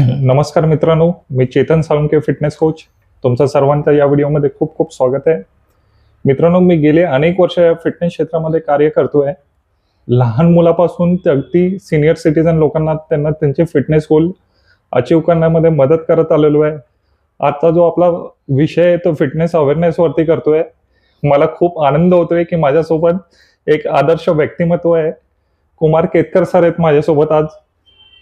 नमस्कार मित्रांनो मी चेतन साळुंके फिटनेस कोच तुमचं सर्वांचं या व्हिडिओमध्ये खूप खूप स्वागत आहे. मित्रांनो मी गेले अनेक वर्ष या फिटनेस क्षेत्रामध्ये कार्य करतोय. लहान मुलापासून ते अगदी सिनियर सिटीजन लोकांना त्यांना त्यांचे फिटनेस गोल अचीव करण्यामध्ये मदत करत आलेलो आहे. आजचा जो आपला विषय आहे तो फिटनेस अवेअरनेसवरती करतोय. मला खूप आनंद होतोय की माझ्यासोबत एक आदर्श व्यक्तिमत्व आहे. कुमार केतकर सर आहेत माझ्यासोबत आज.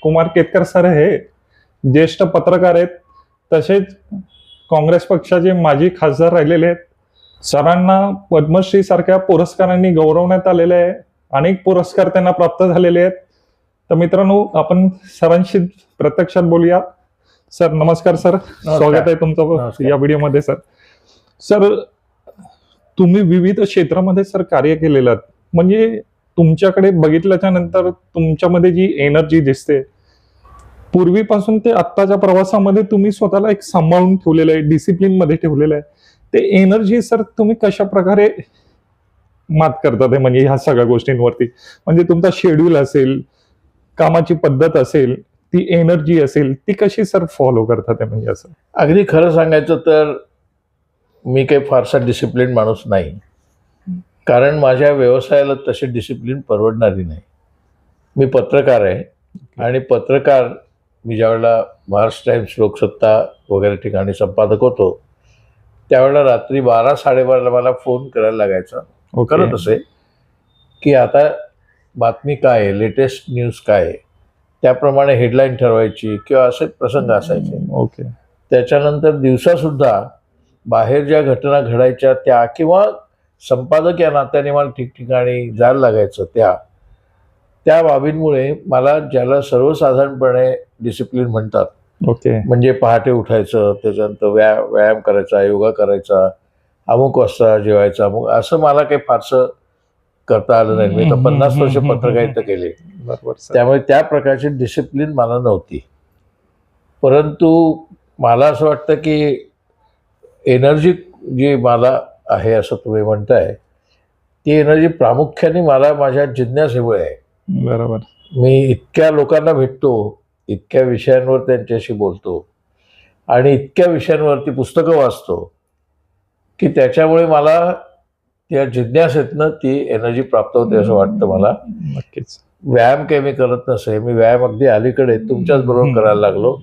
कुमार केतकर सर हे ज्येष्ठ पत्रकार आहेत तसेच काँग्रेस पक्षाचे माजी खासदार राहिलेले आहेत. सरांना पद्मश्री सारख्या पुरस्कारांनी गौरवण्यात आलेले आहे. अनेक पुरस्कार त्यांना प्राप्त झालेले आहेत. तर मित्रांनो आपण सरांशी प्रत्यक्षात बोलूया. सर नमस्कार सर. स्वागत आहे तुमचं. या व्हिडिओमध्ये सर. सर तुम्ही विविध क्षेत्रामध्ये सर कार्य केलेलं म्हणजे तुमच्याकडे बघितल्याच्या नंतर तुमच्यामध्ये जी एनर्जी दिसते पूर्वीपासून ते आत्ताच्या प्रवासामध्ये तुम्ही स्वतःला एक सांभाळून ठेवलेलं आहे डिसिप्लिनमध्ये ठेवलेलं आहे. ते एनर्जी सर तुम्ही कशा प्रकारे मात करतात हे? म्हणजे ह्या सगळ्या गोष्टींवरती. म्हणजे तुमचा शेड्यूल असेल कामाची पद्धत असेल ती एनर्जी असेल ती कशी सर फॉलो करतात म्हणजे असं? अगदी खरं सांगायचं तर मी काही फारसा डिसिप्लिन माणूस नाही. कारण माझ्या व्यवसायाला तशी डिसिप्लिन परवडणारी नाही. मी पत्रकार आहे आणि पत्रकार मी ज्यावेळेला महाराष्ट्र टाइम्स लोकसत्ता वगैरे ठिकाणी संपादक होतो त्यावेळेला रात्री बारा साडेबाराला मला फोन करायला लागायचा. करत असे की आता बातमी काय आहे? लेटेस्ट न्यूज काय आहे? त्याप्रमाणे हेडलाईन ठरवायची किंवा असे प्रसंग असायचे. ओके. त्याच्यानंतर दिवसासुद्धा बाहेर ज्या घटना घडायच्या त्या किंवा संपादक या नात्याने मला ठिकठिकाणी जायला लागायचं त्या त्या बाबींमुळे मला ज्याला सर्वसाधारणपणे डिसिप्लिन म्हणतात ओके. म्हणजे पहाटे उठायचं त्याच्यानंतर व्या व्यायाम करायचा योगा करायचा अमुक वाजता जेवायचं अमुक असं मला काही फारसं करता आलं नाही. मी तर पन्नास वर्ष पत्रकारिता केली. त्यामुळे त्या प्रकारची डिसिप्लिन मला नव्हती. परंतु मला असं वाटतं की एनर्जी जी मला आहे असं तुम्ही म्हणताय ती एनर्जी प्रामुख्याने मला माझ्या जिज्ञासेमुळे आहे. बरोबर. मी इतक्या लोकांना भेटतो इतक्या विषयांवर त्यांच्याशी बोलतो आणि इतक्या विषयांवरती पुस्तकं वाचतो की त्याच्यामुळे मला त्या जिज्ञासेतनं ती एनर्जी प्राप्त होते असं वाटतं मला. नक्कीच. व्यायाम काही मी करत नसे मी व्यायाम अगदी अलीकडे तुमच्याच बरोबर. करायला लागलो.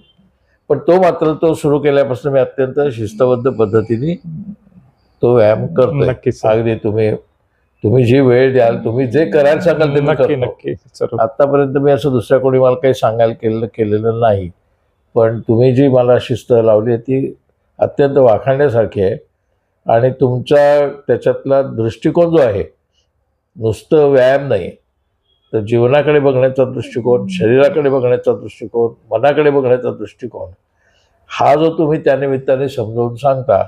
पण तो मात्र तो सुरू केल्यापासून मी अत्यंत शिस्तबद्ध पद्धतीने तो व्यायाम करतोय. नक्कीच. अगदी तुम्ही तुम्ही जी वेळ द्याल तुम्ही जे करायला सांगाल ते मी नक्की करतो. नक्की. सर आतापर्यंत मी असं दुसऱ्या कोणी मला काही सांगायला केलेलं केलेलं नाही. पण तुम्ही जी मला शिस्त लावली आहे ती अत्यंत वाखाणण्यासारखी आहे. आणि तुमचा त्याच्यातला दृष्टिकोन जो आहे नुसतं व्यायाम नाही. तर जीवनाकडे बघण्याचा दृष्टिकोन शरीराकडे बघण्याचा दृष्टिकोन मनाकडे बघण्याचा दृष्टिकोन हा जो तुम्ही त्यानिमित्ताने समजावून सांगता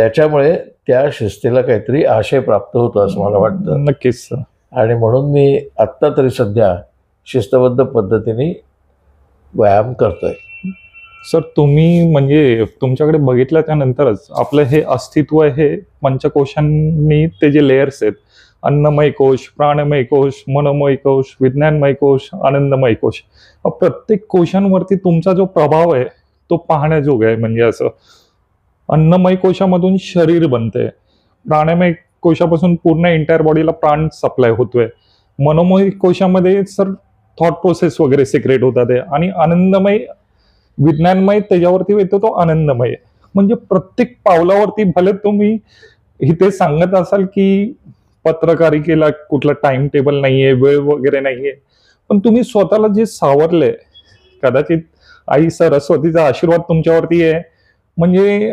त्याच्यामुळे त्या शिस्तीला काहीतरी आशय प्राप्त होतो असं मला वाटतं. नक्कीच आणि म्हणून मी आत्ता तरी सध्या शिस्तबद्ध पद्धतीने व्यायाम करतोय. सर तुम्ही म्हणजे तुमच्याकडे बघितल्याच्या नंतरच आपलं हे अस्तित्व हे पंचकोशांनी ते जे लेयर्स आहेत अन्नमय कोश प्राणमय कोश मनमय कोश विज्ञानमय कोश आनंदमय कोश प्रत्येक कोशांवरती तुमचा जो प्रभाव आहे तो पाहण्याजोग आहे म्हणजे असं. अन्नमय कोशामधून शरीर बनते. प्राणमय कोशापासून पूर्ण एंटायर बॉडीला प्राण सप्लाय होतोय. मनोमय कोशामध्ये सर थॉट प्रोसेस वगैरे सिक्रेट होतात आहे आणि आनंदमय विज्ञानमय त्याच्यावरती येतो तो आनंदमय. म्हणजे प्रत्येक पावलावरती भले तुम्ही इथे सांगत असाल की पत्रकारिकेला कुठला टाइम टेबल नाहीये वेळ वगैरे नाहीये. पण तुम्ही स्वतःला जे सावरले कदाचित आई सरस्वतीचा आशीर्वाद तुमच्यावरती आहे. म्हणजे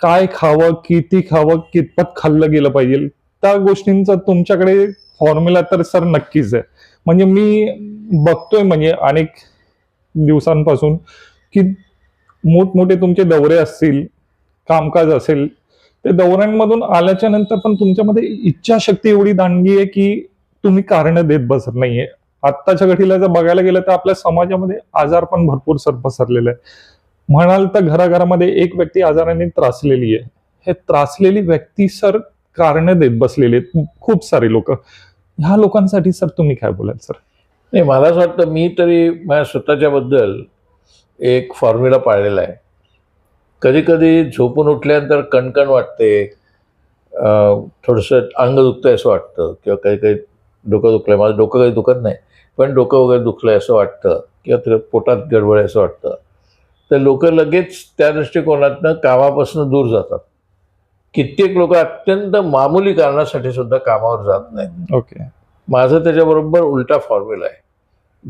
काय खावं किती खावं कितपत खाल्लं गेलं पाहिजे? त्या गोष्टींचा तुमच्याकडे फॉर्म्युला तर सर नक्कीच आहे. म्हणजे मी बघतोय म्हणजे अनेक दिवसांपासून की मोठमोठे तुमचे दौरे असतील कामकाज असेल ते दौऱ्यांमधून आल्याच्यानंतर पण तुमच्यामध्ये इच्छाशक्ती एवढी दांडगी आहे की तुम्ही कारण देत बसत नाहीये. आत्ताच्या घडीला जर बघायला गेलं तर आपल्या समाजामध्ये आजार पण भरपूर सर पसरलेले आहे म्हणाल तर घराघरामध्ये एक व्यक्ती आजाराने त्रासलेली आहे. हे त्रासलेली व्यक्ती सर कारण देत बसलेली आहेत. खूप सारे लोक. ह्या लोकांसाठी सर तुम्ही काय बोलाल सर? नाही मला असं वाटतं मी तरी माझ्या स्वतःच्या बद्दल एक फॉर्म्युला पाळलेला आहे. कधी कधी झोपून उठल्यानंतर कणकण वाटते. थोडंसं अंग दुखतंय असं वाटतं किंवा काही काही डोकं दुखलंय. माझं डोकं काही दुखत नाही पण डोकं वगैरे दुखलंय असं वाटतं किंवा पोटात गडबड आहे असं वाटतं. तर लोक लगेच त्या दृष्टिकोनातनं कामापासून दूर जातात. कित्येक लोक अत्यंत मामूली कारणासाठी सुद्धा कामावर जात नाहीत. ओके. माझं त्याच्याबरोबर उलटा फॉर्म्युला आहे.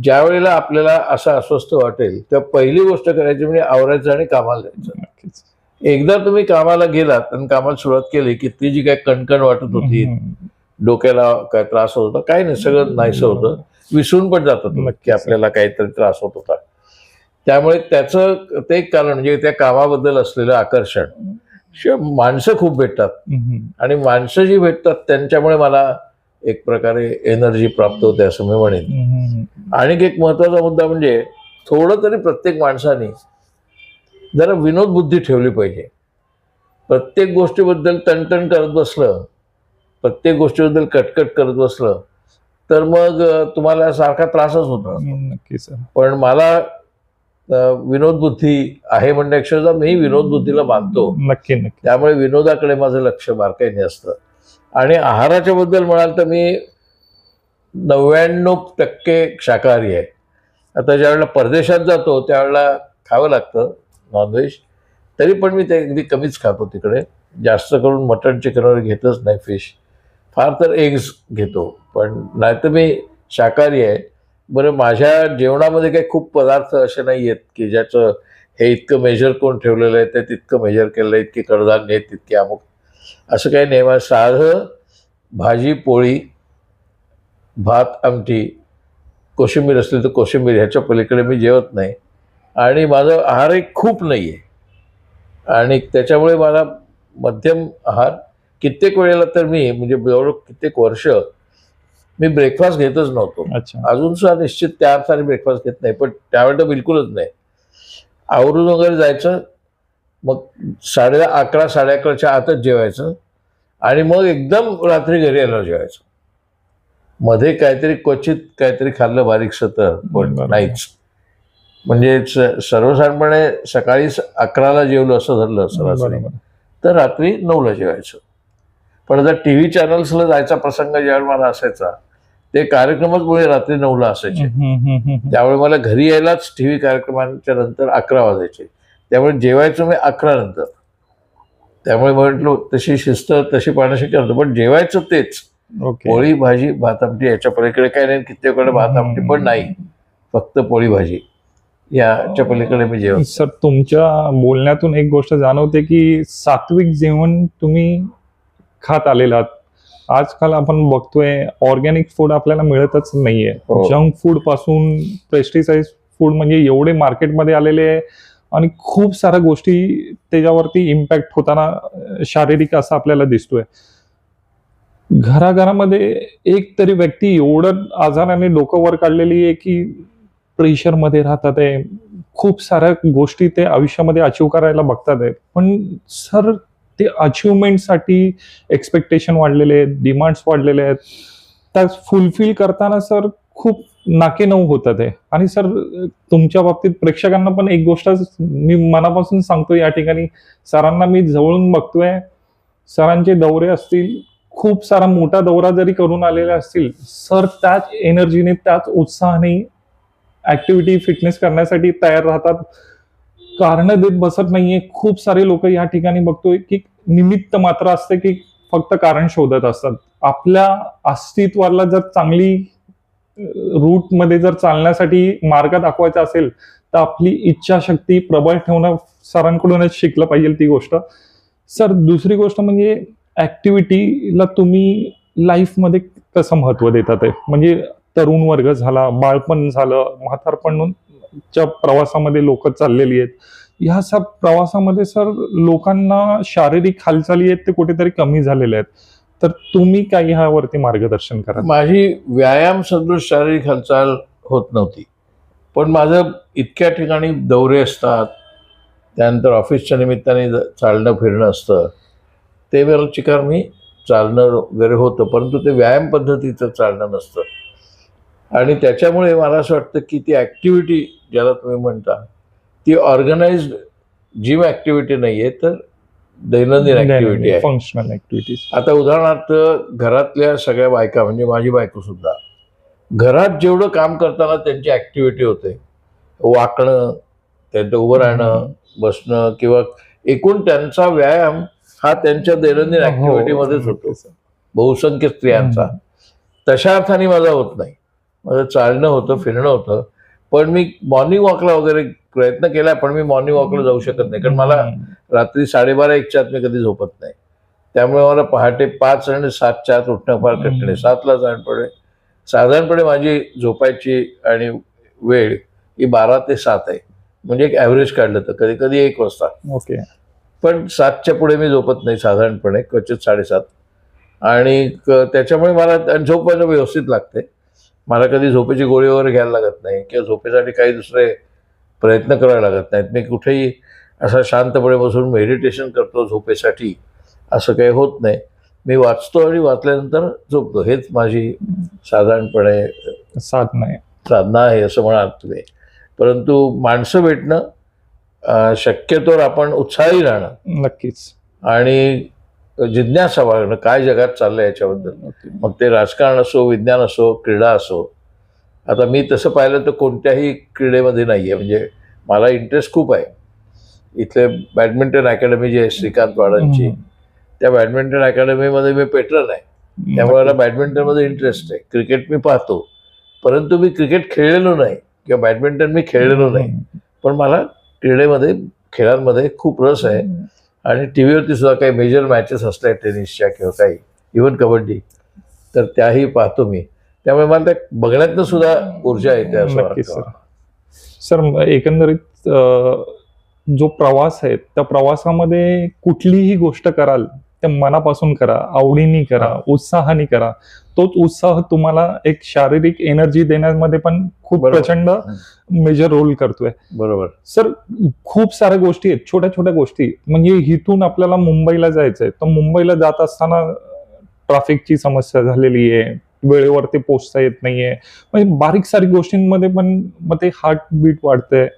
ज्या वेळेला आपल्याला असं अस्वस्थ वाटेल तेव्हा पहिली गोष्ट करायची म्हणजे आवरायचं आणि कामाला जायचं. एकदा तुम्ही कामाला गेलात आणि कामाला सुरुवात केली की ती जी काय कणकण वाटत होती. डोक्याला काय त्रास होत होता काही नाही सगळं नाहीसं होतं. विसरून पण जातं तुम्ही की नक्कीच. आपल्याला काहीतरी त्रास होत होता. त्यामुळे त्याचं ते एक कारण म्हणजे त्या कामाबद्दल असलेलं आकर्षण. माणसं खूप भेटतात. आणि माणसं जी भेटतात त्यांच्यामुळे मला एक प्रकारे एनर्जी प्राप्त होते असं मी म्हणेन. आणखी एक महत्त्वाचा मुद्दा म्हणजे थोडं तरी प्रत्येक माणसाने जरा विनोद बुद्धी ठेवली पाहिजे. प्रत्येक गोष्टीबद्दल तणतण करत बसलं प्रत्येक गोष्टीबद्दल कटकट करत बसलं तर मग तुम्हाला सारखा त्रासच होतो पण मला विनोद बुद्धी आहे म्हणण्यापेक्षा मी विनोद बुद्धीला मानतो. नक्की नक्की. त्यामुळे विनोदाकडे माझं लक्ष बारकाईने असतं. आणि आहाराच्या बद्दल म्हणाल तर मी नव्याण्णव टक्के शाकाहारी आहे. आता ज्यावेळेला परदेशात जातो त्यावेळेला खावं लागतं नॉनव्हेज तरी पण मी ते अगदी कमीच खातो तिकडे. जास्त करून मटण चिकन वगैरे घेतच नाही फिश फार तर एग्ज घेतो. पण नाही तर मी शाकाहारी आहे. बरं माझ्या जेवणामध्ये काही खूप पदार्थ असे नाही आहेत की ज्याचं हे इतकं मेजर कोण ठेवलेलं आहे ते तितकं मेजर केलेलं आहे इतकी कडधान्य आहेत तितकी अमुक. असं काही नाही मला साधं भाजी पोळी भात आमटी कोशिंबीर असली तर कोशिंबीर ह्याच्या पलीकडे मी जेवत नाही. आणि माझं आहारही खूप नाही आहे आणि त्याच्यामुळे मला मध्यम आहार कित्येक वेळेला तर मी म्हणजे जवळ कित्येक वर्ष मी ब्रेकफास्ट घेतच नव्हतो. अजून सुद्धा निश्चित त्या अर्थाने ब्रेकफास्ट घेत नाही पण त्यावेळेला तर बिलकुलच नाही. आवरून वगैरे जायचं मग साडे अकरा साडे अकराच्या आतच जेवायचं आणि मग एकदम रात्री घरी आल्यावर जेवायचं. मध्ये काहीतरी क्वचित काहीतरी खाल्लं बारीकसं तर पण. नाहीच. म्हणजे सर्वसाधारणपणे सकाळी अकराला जेवलं असं धरलं सरासरी तर रात्री नऊला जेवायचं. पण आता टी व्ही चॅनल्सला जायचा प्रसंग ज्यावेळी मला असायचा ते कार्यक्रमच मुळे रात्री नऊला असायचे. त्यामुळे मला घरी यायलाच टी व्ही कार्यक्रमांच्या नंतर अकरा वाजायचे. त्यामुळे जेवायचं मी अकरा नंतर. त्यामुळे म्हटलं तशी शिस्त तशी पाण्याशी करतो पण जेवायचं तेच. पोळी भाजी भात आमटी याच्या पलीकडे काही नाही कित्येकडे भात आमटी पण नाही. फक्त पोळी भाजी. याच्या पलीकडे मी जेवण सर तुमच्या बोलण्यातून एक गोष्ट जाणवते की सात्विक जेवण तुम्ही खात आलेला आहात. आजकाल आपण बघतोय ऑर्गॅनिक फूड आपल्याला मिळतच नाहीये. हो. जंक फूडपासून पेस्टिसाइड फूड म्हणजे एवढे मार्केटमध्ये आलेले आहे आणि खूप साऱ्या गोष्टी त्याच्यावरती इम्पॅक्ट होताना शारीरिक असं आपल्याला दिसतोय. घराघरामध्ये एक तरी व्यक्ती एवढं आजाराने डोकं वर काढलेली आहे की प्रेशरमध्ये राहतात आहे. खूप साऱ्या गोष्टी ते आयुष्यामध्ये अचीव करायला बघतात आहे पण सर ते अचिव्हमेंटसाठी एक्सपेक्टेशन वाढलेले आहेत डिमांड्स वाढलेले आहेत. त्या फुलफिल करताना सर खूप नाके नऊ होतात आहे आणि सर तुमच्या बाबतीत प्रेक्षकांना पण एक गोष्ट मी मनापासून सांगतो या ठिकाणी सरांना मी जवळून बघतोय. सरांचे दौरे असतील खूप सारा मोठा दौरा जरी करून आलेले असतील सर त्याच एनर्जीने त्याच उत्साहाने ऍक्टिव्हिटी फिटनेस करण्यासाठी तयार राहतात. कारण देत बसत नाहीये. खूप सारे लोक या ठिकाणी बघतोय की निमित्त मात्र असते की फक्त कारण शोधत असतात. आपल्या अस्तित्वाला जर चांगली रूटमध्ये जर चालण्यासाठी मार्ग दाखवायचा असेल तर आपली इच्छाशक्ती प्रबळ ठेवणं सरांकडूनच शिकलं पाहिजे ती गोष्ट. सर दुसरी गोष्ट म्हणजे ऍक्टिव्हिटीला तुम्ही लाईफमध्ये कसं महत्त्व देतात आहे म्हणजे तरुण वर्ग झाला बाळपण झालं म्हातारपणच्या प्रवासामध्ये लोक चाललेली आहेत. ह्या सब प्रवासामध्ये सर लोकांना शारीरिक हालचाली आहेत ते कुठेतरी कमी झालेले आहेत. तर तुम्ही काही ह्यावरती मार्गदर्शन करा माझी व्यायाम सदृश शारीरिक हालचाल होत नव्हती. पण माझं इतक्या ठिकाणी दौरे असतात त्यानंतर ऑफिसच्या निमित्ताने चालणं फिरणं असतं. ते वेळ चिकार मी चालणं वगैरे होतं परंतु ते व्यायाम पद्धतीचं चालणं नसतं. आणि त्याच्यामुळे मला असं वाटतं की ती ॲक्टिव्हिटी ज्याला तुम्ही म्हणता ती ऑर्गनाइज्ड जिम ऍक्टिव्हिटी नाहीये तर दैनंदिन ऍक्टिव्हिटी आहे. फंक्शनल ऍक्टिव्हिटीज आता उदाहरणार्थ घरातल्या सगळ्या बायका म्हणजे माझी बायको सुद्धा घरात जेवढं काम करताना त्यांची ऍक्टिव्हिटी होते. वाकणं त्यांचं उभं राहणं बसणं किंवा एकूण त्यांचा व्यायाम हा त्यांच्या दैनंदिन हो, ऍक्टिव्हिटीमध्येच होतो. बहुसंख्य स्त्रियांचा. तशा अर्थाने माझा होत नाही. माझं चालणं होतं फिरणं होतं. पण मी मॉर्निंग वॉकला वगैरे प्रयत्न केला पण मी मॉर्निंग वॉकला जाऊ शकत नाही. कारण मला रात्री साडेबारा एकच्या आत मी कधी झोपत नाही. त्यामुळे मला पहाटे पाच आणि सातच्या आत उठणं फार कठीण आहे. सातला साधारणपणे साधारणपणे माझी झोपायची आणि वेळ ही बारा ते सात आहे. म्हणजे एक ॲव्हरेज काढलं तर कधी कधी एक वाजता. ओके. पण सातच्या पुढे मी झोपत नाही साधारणपणे क्वचित साडेसात. आणि त्याच्यामुळे मला झोप माझं व्यवस्थित लागते. मला कधी झोपेची गोळी वगैरे घ्यायला लागत नाही किंवा झोपेसाठी काही दुसरे प्रयत्न करावे लागत नाहीत. मी कुठेही असा शांतपणे बसून मेडिटेशन करतो झोपेसाठी. असं काही होत नाही. मी वाचतो आणि वाचल्यानंतर झोपतो. हेच माझी साधारणपणे साथ नाही साधना आहे असं म्हणाल तुम्ही. परंतु माणसं भेटणं शक्यतोवर आपण उत्साही राहणं नक्कीच. आणि जिज्ञासा बाळगणं काय जगात चाललंय याच्याबद्दल. मग ते राजकारण असो विज्ञान असो क्रीडा असो आता मी तसं पाहिलं तर कोणत्याही क्रीडेमध्ये नाही आहे म्हणजे मला इंटरेस्ट खूप आहे. इथले बॅडमिंटन अकॅडमी जी आहे श्रीकांत वाडांची. त्या बॅडमिंटन अकॅडमीमध्ये मी पेट्रन आहे. त्यामुळे मला बॅडमिंटनमध्ये इंटरेस्ट आहे. क्रिकेट मी पाहतो. परंतु मी क्रिकेट खेळलेलो नाही किंवा बॅडमिंटन मी खेळलेलो नाही. पण मला क्रीडेमध्ये खेळांमध्ये खूप रस आहे. आणि टी व्हीवरती सुद्धा काही मेजर मॅचेस असल्या टेनिसच्या किंवा काही. इव्हन कबड्डी. तर त्याही पाहतो मी. त्यामुळे मला त्या बघण्यातनं सुद्धा ऊर्जा येते असं सर. एकंदरीत जो प्रवास आहे त्या प्रवासामध्ये कुठलीही गोष्ट कराल त्या मनापासून करा आवडीने करा हा. उत्साहाने करा. तोच उत्साह तुम्हाला एक शारीरिक एनर्जी देण्यामध्ये पण खूप. प्रचंड मेजर रोल करतोय. बरोबर. सर खूप साऱ्या गोष्टी आहेत छोट्या छोट्या गोष्टी. म्हणजे इथून आपल्याला मुंबईला जायचंय. तर मुंबईला जात असताना ट्रॅफिकची समस्या झालेली आहे वेळेवरती पोचता येत नाहीये. म्हणजे बारीक सारीक गोष्टींमध्ये पण मग ते हार्ट बीट वाढतंय.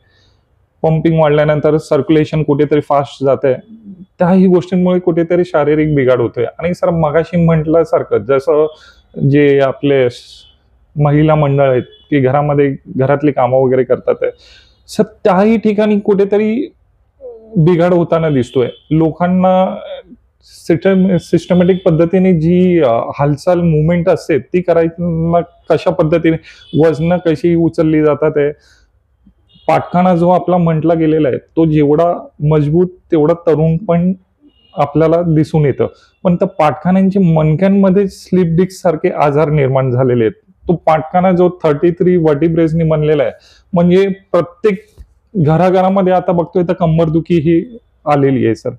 पंपिंग वाढल्यानंतर सर्क्युलेशन कुठेतरी फास्ट जाते त्याही गोष्टींमुळे कुठेतरी शारीरिक बिघाड होतोय. आणि सर मगाशी म्हटल्यासारखं जसं जे आपले महिला मंडळ आहेत की घरामध्ये घरातली कामं वगैरे करतात सर त्याही ठिकाणी कुठेतरी बिघाड होताना दिसतोय. लोकांना सिस्टमॅटिक पद्धतीने जी हालचाल मुवमेंट असते ती करायला कशा पद्धतीने? वजनं कशी उचलली जातात आहे पाठखाना जो आपला म्हटला गेलेला आहे तो जेवढा मजबूत तेवढा तरुण पण आपल्याला दिसून येतं. पण त्या पाठखान्यांचे मनक्यांमध्ये स्लिप डिस्क सारखे आजार निर्माण झालेले आहेत. तो पाठखाना जो थर्टी थ्री वर्टिब्रेजनी बनलेला आहे म्हणजे प्रत्येक घराघरामध्ये आता बघतोय तर कंबरदुखी ही आलेली आहे सर.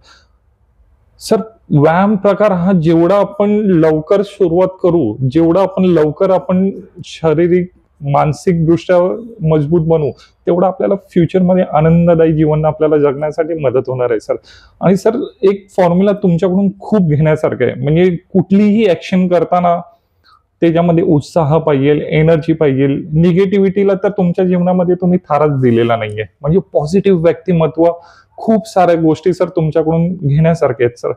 सर व्यायाम प्रकार हा जेवढा आपण लवकर सुरुवात करू जेवढा आपण लवकर आपण शारीरिक मानसिक दृष्ट्या मजबूत बनवू तेवढं आपल्याला फ्युचरमध्ये आनंददायी जीवन आपल्याला जगण्यासाठी मदत होणार आहे सर. आणि सर एक फॉर्म्युला तुमच्याकडून खूप घेण्यासारखं आहे. म्हणजे कुठलीही ऍक्शन करताना त्याच्यामध्ये उत्साह पाहिजे एनर्जी पाहिजे. निगेटिव्हिटीला तर तुमच्या जीवनामध्ये तुम्ही थाराच दिलेला नाहीये. म्हणजे पॉझिटिव्ह व्यक्तिमत्व खूप साऱ्या गोष्टी सर तुमच्याकडून घेण्यासारख्या आहेत सर.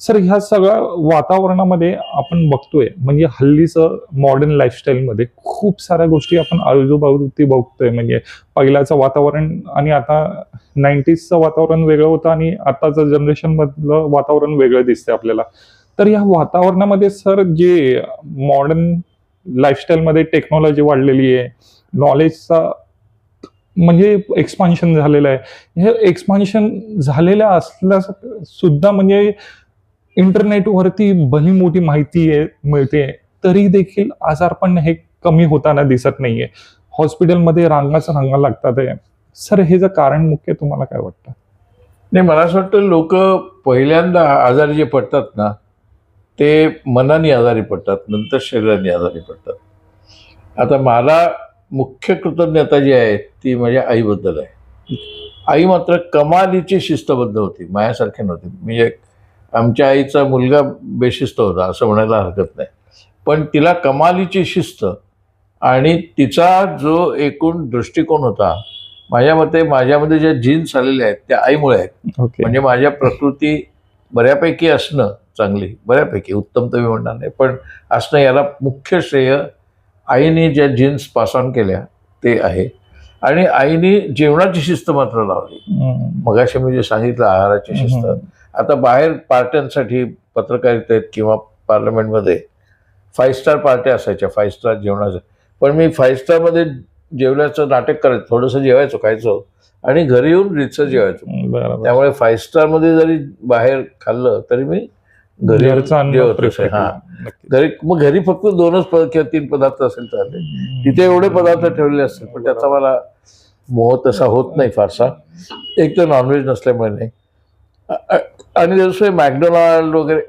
सर ह्या सगळ्या वातावरणामध्ये आपण बघतोय म्हणजे हल्लीचं मॉडर्न लाईफस्टाईलमध्ये खूप साऱ्या गोष्टी आपण आजूबाजूती बघतोय. म्हणजे पहिल्याचं वातावरण आणि आता नाईन्टीजचं वातावरण वेगळं होतं आणि आताचं जनरेशन मधलं वातावरण वेगळं दिसतंय आपल्याला. तर या वातावरणामध्ये सर जे मॉडर्न लाईफस्टाईलमध्ये टेक्नॉलॉजी वाढलेली आहे नॉलेजचा म्हणजे एक्सपान्शन झालेलं आहे. हे एक्सपान्शन झालेलं असल्या सुद्धा म्हणजे इंटरनेटवरती भली मोठी माहिती मिळते. तरी देखील आजारपण हे कमी होताना दिसत नाहीये. हॉस्पिटलमध्ये रांगाच रांगा लागतात आहे. सर हे जर कारण मुख्य तुम्हाला काय वाटतं? नाही मला असं वाटतं लोक पहिल्यांदा आजारी जे पडतात ना ते मनाने आजारी पडतात नंतर शरीराने आजारी पडतात. आता मला मुख्य कृतज्ञता जी आहे ती माझ्या आईबद्दल आहे. आई मात्र कमालीची शिस्तबद्ध होती माझ्यासारखी नव्हती. म्हणजे आमच्या आईचा मुलगा बेशिस्त होता असं म्हणायला हरकत नाही. पण तिला कमालीची शिस्त आणि तिचा जो एकूण दृष्टिकोन होता माझ्या मते माझ्यामध्ये ज्या जीन्स आलेल्या आहेत त्या आईमुळे आहेत. ओके म्हणजे माझ्या प्रकृती बऱ्यापैकी असणं चांगली बऱ्यापैकी उत्तम तर मी म्हणणार नाही पण असणं याला मुख्य श्रेय आईने ज्या जीन्स पास ऑन केल्या ते आहे. आणि आईने जेवणाची शिस्त मात्र लावली. मगाशी मी जे सांगितलं आहाराची शिस्त. आता बाहेर पार्ट्यांसाठी पत्रकारितेत किंवा पार्लमेंटमध्ये फाईव्ह स्टार पार्ट्या असायच्या फाईव्ह स्टार जेवणाच्या पण मी फाईव्ह स्टारमध्ये जेवल्याचं नाटक करायचं थोडंसं जेवायचो खायचो आणि घरी येऊन रितसर जेवायचो. त्यामुळे फाईव्ह स्टारमध्ये जरी बाहेर खाल्लं तरी मी घरी. हा. मग घरी फक्त दोनच पद किंवा तीन पदार्थ असेल चालेल. तिथे एवढे पदार्थ ठेवलेले असतील पण त्याचा मला मोह तसा होत नाही फारसा. एक तर नॉनव्हेज नसल्यामुळे नाही. आणि जसं मॅकडोनाल्ड वगैरे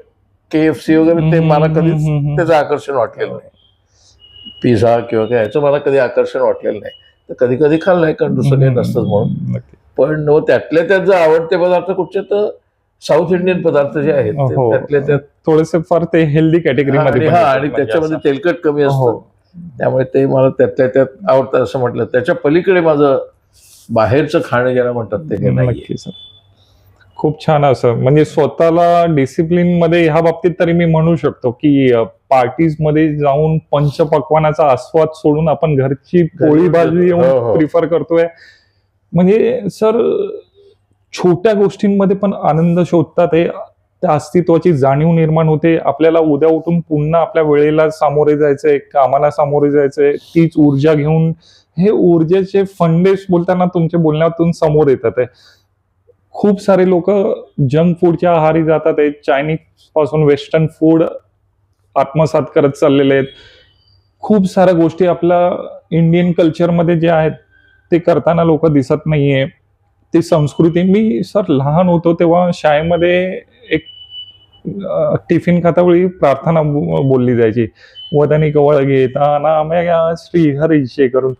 के एफ सी वगैरे ते मला कधीच. त्याचं आकर्षण वाटलेलं नाही. पिझ्झा किंवा काय याचं मला कधी आकर्षण वाटलेलं नाही. तर कधी कधी खाल्लं नाही कारण दुसरं काही नसतंच म्हणून. पण त्यातल्या त्यात जर आवडते पदार्थ कुठचे तर साऊथ इंडियन पदार्थ जे आहेत ते हो. त्यातल्या त्यात थोडेसे फार ते हेल्दी कॅटेगरी आणि मध्ये हा आणि म्हणजे त्याच्यामध्ये असं. तेलकट कमी हो. असतं त्यामुळे ते मला त्यातल्या त्यात आवडतं असं म्हटलं त्याच्या पलीकडे माझं बाहेरचं खाणं ज्याला म्हणतात ते काही नाही नक्की सर खूप छान असं म्हणजे स्वतःला डिसिप्लिनमध्ये ह्या बाबतीत तरी मी म्हणू शकतो की पार्टीजमध्ये जाऊन पंचपक्वानाचा आस्वाद सोडून आपण घरची पोळी भाजी हो, येऊन हो. प्रिफर करतोय म्हणजे सर छोट्या गोष्टींमध्ये पण आनंद शोधतात. हे त्या अस्तित्वाची जाणीव निर्माण होते. आपल्याला उद्या उठून पुन्हा आपल्या वेळेला सामोरे जायचंय कामाला सामोरे जायचंय. तीच ऊर्जा घेऊन हे ऊर्जेचे फंडेश बोलताना तुमच्या बोलण्यातून समोर येतात आहे खूप सारे लोक जंक फूडच्या आहारी जातात आहेत चायनीजपासून वेस्टर्न फूड आत्मसात करत चाललेले आहेत. खूप साऱ्या गोष्टी आपल्या इंडियन कल्चरमध्ये जे आहेत ते करताना लोक दिसत नाहीये. ती संस्कृती मी सर लहान होतो तेव्हा शाळेमध्ये एक टिफिन खातावेळी प्रार्थना बोलली जायची. वदनी कवळ घेता नाम्या श्री हरीशे करून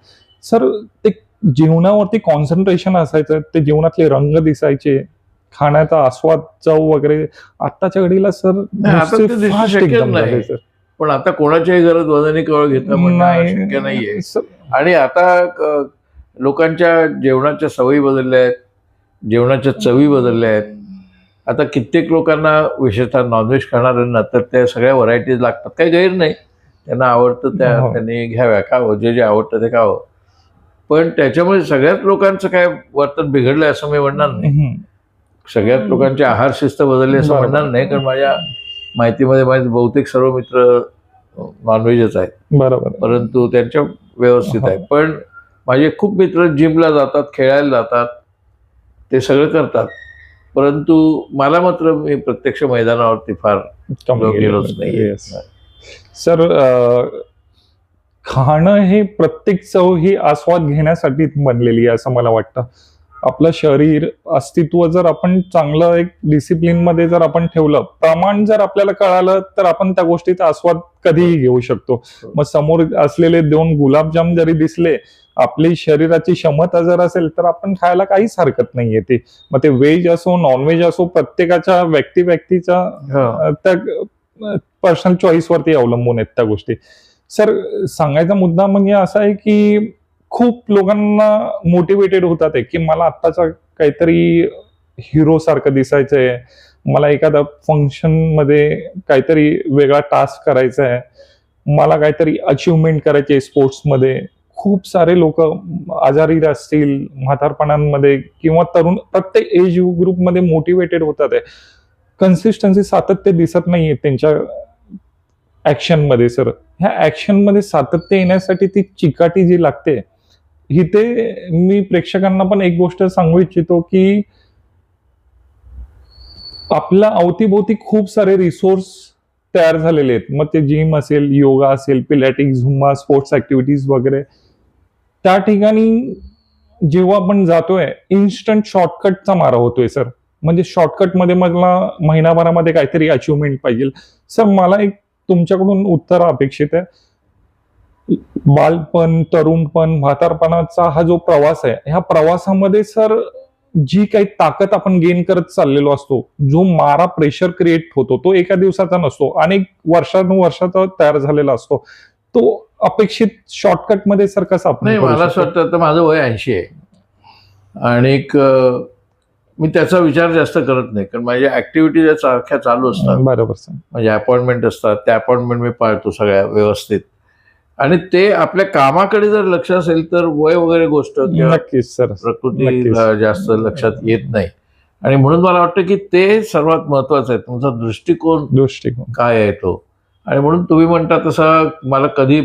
सर ते जेवणावरती कॉन्सन्ट्रेशन असायचं ते जेवणातले रंग दिसायचे खाण्याचा आस्वाद चव वगैरे. आत्ताच्या घडीला सर. पण आता कोणाच्याही घरात वजनी कवळ घेता नाहीये. आणि आता लोकांच्या जेवणाच्या सवयी बदलल्या आहेत जेवणाच्या चवी बदलल्या आहेत. आता कित्येक लोकांना विशेषतः नॉनव्हेज खाणाऱ्यांना तर त्या सगळ्या व्हरायटीज लागतात. काही गैर नाही. त्यांना आवडतं त्या हो. त्यांनी घ्याव्या. खावं जे जे आवडतं ते खावं पण त्याच्यामुळे सगळ्याच लोकांचं काय वर्तन बिघडलंय असं मी म्हणणार नाही. हम्म. सगळ्यात लोकांची आहार शिस्त बदलली असं. म्हणणार नाही. कारण माझ्या माहितीमध्ये माझे बहुतेक सर्व मित्र नॉनव्हेजच आहेत. बरोबर. परंतु त्यांच्या व्यवस्थित आहे पण माझे खूप मित्र जिमला जातात खेळायला जातात ते सगळं करतात. परंतु मला मात्र मी प्रत्यक्ष मैदानावरती फार गेलोच. Yes. सर खाणं हे प्रत्येक चव ही आस्वाद घेण्यासाठी बनलेली आहे असं मला वाटतं. आपलं शरीर अस्तित्व जर आपण चांगलं एक डिसिप्लिनमध्ये जर आपण ठेवलं प्रमाण जर आपल्याला कळालं तर आपण त्या गोष्टीचा आस्वाद कधीही घेऊ शकतो. मग समोर असलेले दोन गुलाबजाम जरी दिसले आपली शरीराची क्षमता जर असेल तर आपण खायला काहीच हरकत नाही येते मग ते व्हेज असो नॉनव्हेज असो प्रत्येकाच्या व्यक्ती व्यक्तीच्या त्या पर्सनल चॉईस वरती अवलंबून आहेत त्या गोष्टी. सर सांगायचा मुद्दा म्हणजे असा आहे की खूप लोकांना मोटिवेटेड होतात आहे की मला आत्ताचा काहीतरी हिरो सारखं दिसायचंय. मला एखाद्या फंक्शनमध्ये काहीतरी वेगळा टास्क करायचा आहे मला काहीतरी अचिव्हमेंट करायची आहे स्पोर्ट्समध्ये खूप सारे लोक आजारी असतील म्हातारपणांमध्ये किंवा तरुण प्रत्येक एज ग्रुपमध्ये मोटिवेटेड होतात आहे. कन्सिस्टन्सी सातत्य दिसत नाहीये त्यांच्या ऍक्शनमध्ये सर ह्या ऍक्शनमध्ये सातत्य येण्यासाठी ती चिकाटी जी लागते ही ते मी प्रेक्षकांना पण एक गोष्ट सांगू इच्छितो की आपल्या अवतीभोवती खूप सारे रिसोर्स तयार झालेले आहेत. मग ते जिम असेल योगा असेल पिलॅटिक झुम्मा स्पोर्ट्स ऍक्टिव्हिटीज वगैरे. त्या ठिकाणी जेव्हा आपण जातोय इन्स्टंट शॉर्टकटचा मारा होतोय सर म्हणजे शॉर्टकटमध्ये मध्ये मला महिनाभरामध्ये काहीतरी अचिव्हमेंट पाहिजे. सर मला एक तुमच्याकडून उत्तर अपेक्षित आहे. बालपण तरुणपण म्हातारपणाचा हा जो प्रवास आहे ह्या प्रवासामध्ये सर जी काही ताकद आपण गेन करत चाललेलो असतो जो मारा प्रेशर क्रिएट होतो तो एका दिवसाचा नसतो. अनेक वर्षानुवर्षाचा तयार झालेला असतो. तो अपेक्षित शॉर्टकटमध्ये सर कसा नाही मला असं? वाटतं आता माझं वय ऐंशी आहे. आणि मी त्याचा विचार जास्त करत नाही कारण माझ्या ऍक्टिव्हिटीज सारख्या चालू असतात. बरोबर सर. म्हणजे अपॉइंटमेंट असतात त्या अपॉइंटमेंट मी पाळतो सगळ्या व्यवस्थित. आणि ते आपल्या कामाकडे जर लक्ष असेल तर वय वगैरे गोष्ट नक्कीच सर. प्रकृती. जास्त लक्षात येत नाही. आणि म्हणून मला वाटतं की ते सर्वात महत्वाचं आहे. तुमचा दृष्टिकोन दृष्टिकोन. काय आहे तो? आणि म्हणून तुम्ही म्हणता तसं मला कधी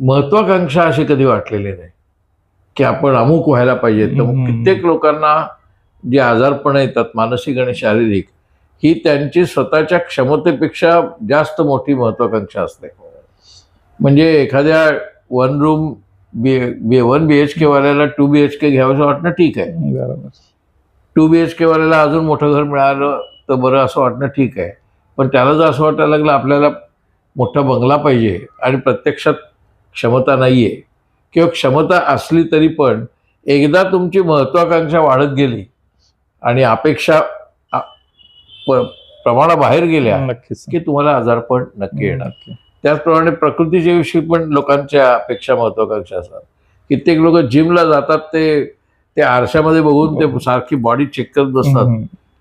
महत्वाकांक्षा अशी कधी वाटलेली नाही की आपण अमुक व्हायला पाहिजे. तर. कित्येक लोकांना जे आजारपण येतात मानसिक आणि शारीरिक ही त्यांची स्वतःच्या क्षमतेपेक्षा जास्त मोठी महत्वाकांक्षा असते. म्हणजे एखाद्या one room B one B H K वाल्याला two B H K घ्यावंसं वाटणं ठीक आहे. टू बी एच के वाल्याला अजून मोठं घर मिळालं तर बरं असं वाटणं ठीक आहे. पण त्याला जर असं वाटायला लागलं आपल्याला मोठा बंगला पाहिजे आणि प्रत्यक्षात क्षमता नाही आहे किंवा क्षमता असली तरी पण एकदा तुमची महत्वाकांक्षा वाढत गेली आणि अपेक्षा प्रमाणाबाहेर गेल्या नक्कीच की तुम्हाला आजारपण नक्की येणार. त्याचप्रमाणे प्रकृतीच्या विषयी पण लोकांच्या अपेक्षा महत्वाकांक्षा असतात. कित्येक लोक जिमला जातात ते ते आरशामध्ये बघून ते सारखी बॉडी चेक करत बसतात.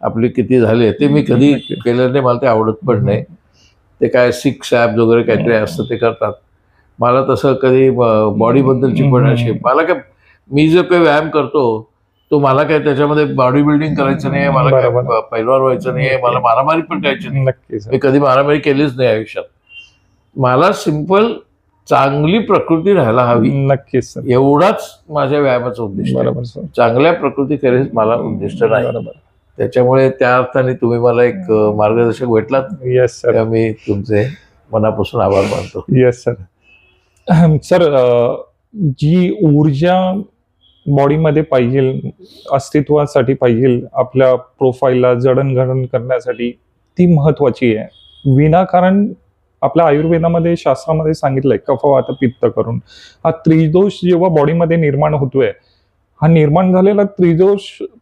आपले किती झाले ते मी कधी नक्की. केलं नाही मला ते आवडत पण नाही. ते काय सिक्स ॲप वगैरे काहीतरी असतं ते करतात. मला तसं कधी बॉडीबद्दलची पण. अशी मला काय मी जो काही व्यायाम करतो तो मला काय त्याच्यामध्ये बॉडी बिल्डिंग करायचं नाही मला काय पैलवान व्हायचं नाही मला मारामारी पण करायची नाही नक्कीच. मी कधी मारामारी केलीच नाही आयुष्यात. मला सिंपल चांगली प्रकृती राहायला हवी. नक्कीच एवढाच माझ्या व्यायामाचं उद्दिष्ट. बरोबर चांगल्या प्रकृतीखेरीज मला उद्दिष्ट नाही. बरोबर. त्याच्यामुळे त्या अर्थाने तुम्ही मला एक मार्गदर्शक भेटलात. येस सर मी तुमचे मनापासून आभार मानतो. येस सर सर जी ऊर्जा बॉडीमध्ये पाहिजे अस्तित्वासाठी पाहिजे आपल्या प्रोफाईलला जडणघडण करण्यासाठी ती महत्वाची आहे. विनाकारण आपल्या आयुर्वेदामध्ये शास्त्रामध्ये सांगितलंय कफवात पित्त करून. हा त्रिदोष जेव्हा बॉडीमध्ये निर्माण होतोय हा निर्माण झालेला त्रिदोष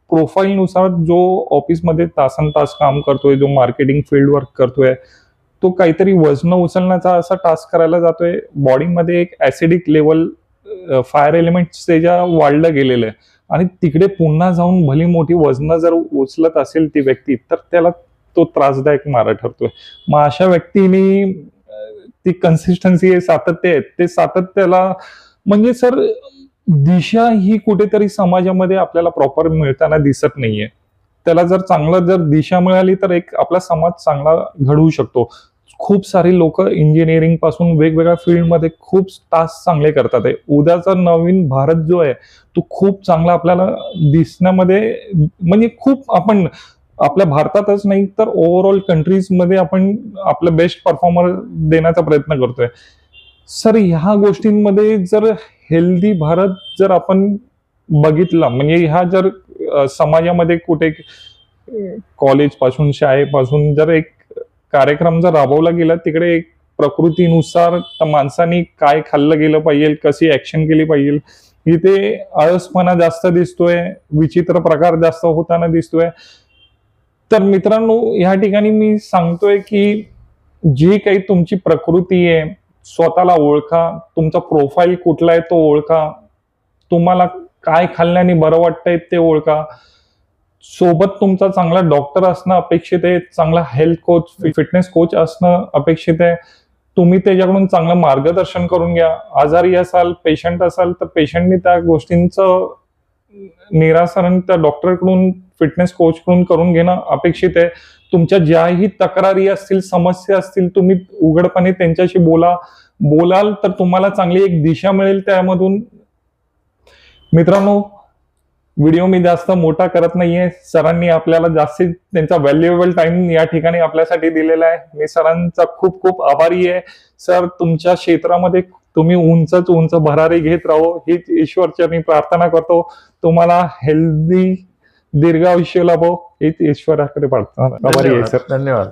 प्रोफाईलनुसार जो ऑफिसमध्ये तासन तास काम करतोय जो मार्केटिंग फील्ड वर्क करतोय तो काहीतरी वजन उचलण्याचा असा टास्क करायला जातोय. बॉडीमध्ये एक ऍसिडिक लेवल फायर एलिमेंट त्याच्या वाढलं गेलेलं आहे आणि तिकडे पुन्हा जाऊन भली मोठी वजनं जर उचलत असेल ती व्यक्ती तर त्याला तो त्रासदायक मारा ठरतोय. मग अशा व्यक्तीने ती कन्सिस्टन्सी सातत्य आहे ते सातत्याला म्हणजे सर दिशा ही कुठेतरी समाजामध्ये आपल्याला प्रॉपर मिळताना दिसत नाहीये. त्याला जर चांगला जर दिशा मिळाली तर एक आपला समाज चांगला घडवू शकतो. खूप सारे लोक इंजिनिअरिंगपासून वेगवेगळ्या फील्डमध्ये खूप टास्क चांगले करतात आहे. उद्याचा नवीन भारत जो आहे तो खूप चांगला आपल्याला दिसण्यामध्ये म्हणजे खूप आपण आपल्या भारतातच नाही तर ओव्हरऑल कंट्रीजमध्ये आपण आपलं बेस्ट परफॉर्मर देण्याचा प्रयत्न करतोय. सर ह्या गोष्टींमध्ये जर हेल्दी भारत जर आपण बघितला म्हणजे ह्या जर समाजामध्ये कुठे कॉलेजपासून शाळेपासून जर एक कार्यक्रम जर राबवला गेला तिकडे एक प्रकृतीनुसार माणसाने काय खाल्लं गेलं पाहिजे कशी ऍक्शन केली पाहिजे इथे आळसपणा जास्त दिसतोय विचित्र प्रकार जास्त होताना दिसतोय. तर मित्रांनो ह्या ठिकाणी मी सांगतोय की जी काही तुमची प्रकृती आहे स्वतःला ओळखा. तुमचा प्रोफाईल कुठला आहे तो ओळखा. तुम्हाला काय खाल्ल्याने बरं वाटतंय ते ओळखा. सोबत तुमचा चांगला डॉक्टर असणं अपेक्षित आहे. चांगला हेल्थ कोच फिटनेस कोच असणं अपेक्षित आहे. तुम्ही त्याच्याकडून चांगलं मार्गदर्शन करून घ्या. आजारी असाल पेशंट असाल तर पेशंटनी त्या गोष्टींचं निरासरण त्या डॉक्टरकडून फिटनेस कोचकडून करून घेणं अपेक्षित आहे. तुमच्या ज्याही तक्रारी असतील समस्या असतील तुम्ही उघडपणे त्यांच्याशी बोला. बोलाल तर तुम्हाला चांगली एक दिशा मिळेल त्यामधून. मित्रांनो व्हिडिओ मी जास्त मोठा करत नाहीये. सरांनी आपल्याला जास्तीत त्यांचा व्हॅल्युएबल टाइम या ठिकाणी आपल्यासाठी दिलेला आहे. मी सरांचा खूप खूप आभारी आहे. सर तुमच्या क्षेत्रामध्ये तुम्ही उंचच उंच भरारी घेत राहो. हीच ईश्वरचरणी प्रार्थना करतो. तुम्हाला हेल्दी दीर्घ आयुष्य लाभो हीच ईश्वराकडे प्रार्थना. धन्यवाद.